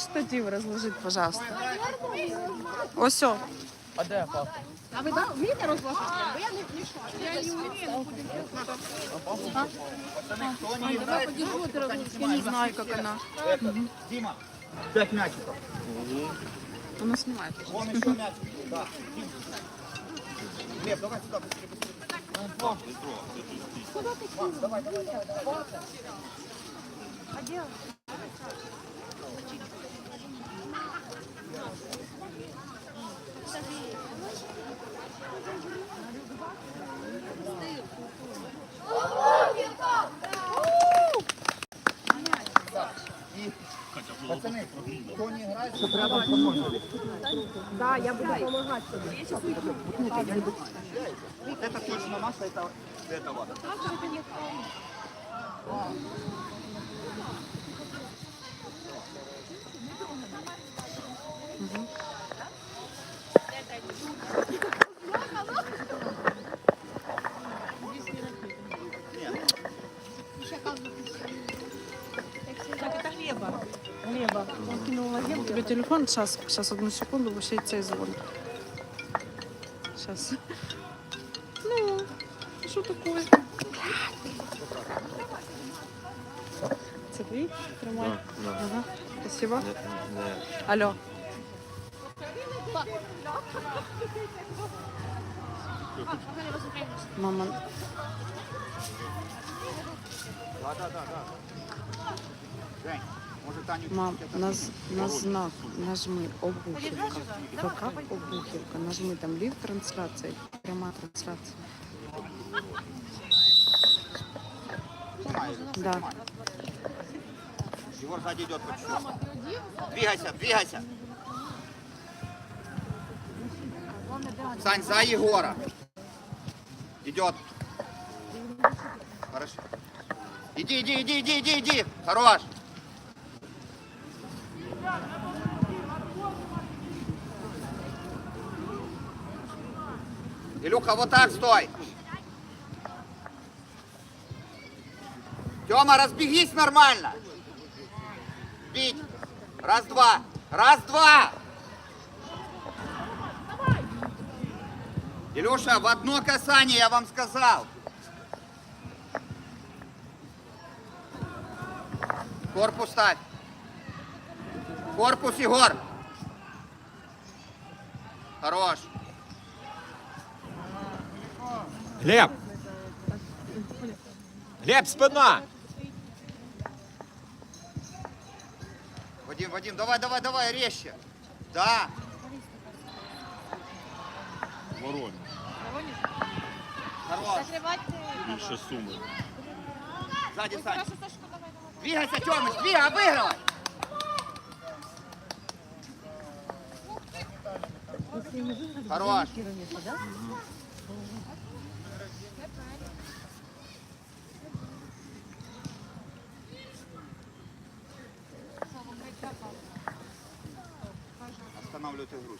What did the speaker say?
штатив розложити, пожалуйста? Ось. о. А де папа? А ви да, вмієте розложити? Бо я не вмішаю. Я не вмію. Давай подержу, я не знаю, как она. Дима, пять мячиков. Она снимает. Вон еще мячик. Да. Дима. Глеб, давай сюда быстрее, быстрее. И, Пацаны, кто не чтобы рядом со мной. Да, я буду тобі. Вот это точно наша, это это вот. Глеба, он кинув на У тебя телефон? Сейчас, сейчас, одну секунду, бо ще й цей дзвонить. Сейчас. Ну, що таке? Це твій? Тримай. Ага. Спасибо. Алло. Мама. Жень, может Таню Мам, на, з- на знак нажми обухівка. ВК обухівка. Нажми там лів трансляція, пряма трансляція. снимай, Да. снимай. Егор сзади идет по чуть-чуть. Двигайся, двигайся. Сань, за Егора. Идет. Хорошо. Иди, иди, иди, иди, иди, иди. Хорош. Илюха, вот так стой. Тёма, разбегись нормально. Бить. Раз, два. Раз, два. Илюша, в одно касание я вам сказал. Корпус ставь. Корпус, Егор. Хорош. Глеб! Глеб, спина! Вадим, Вадим, давай, давай, давай, резче. Да. Воронеж. Хорош. Більше суми. Сзади, Сань. Двигайся, Тёмыч, двигай, обыгрывай. Хорош. Останавливают игру.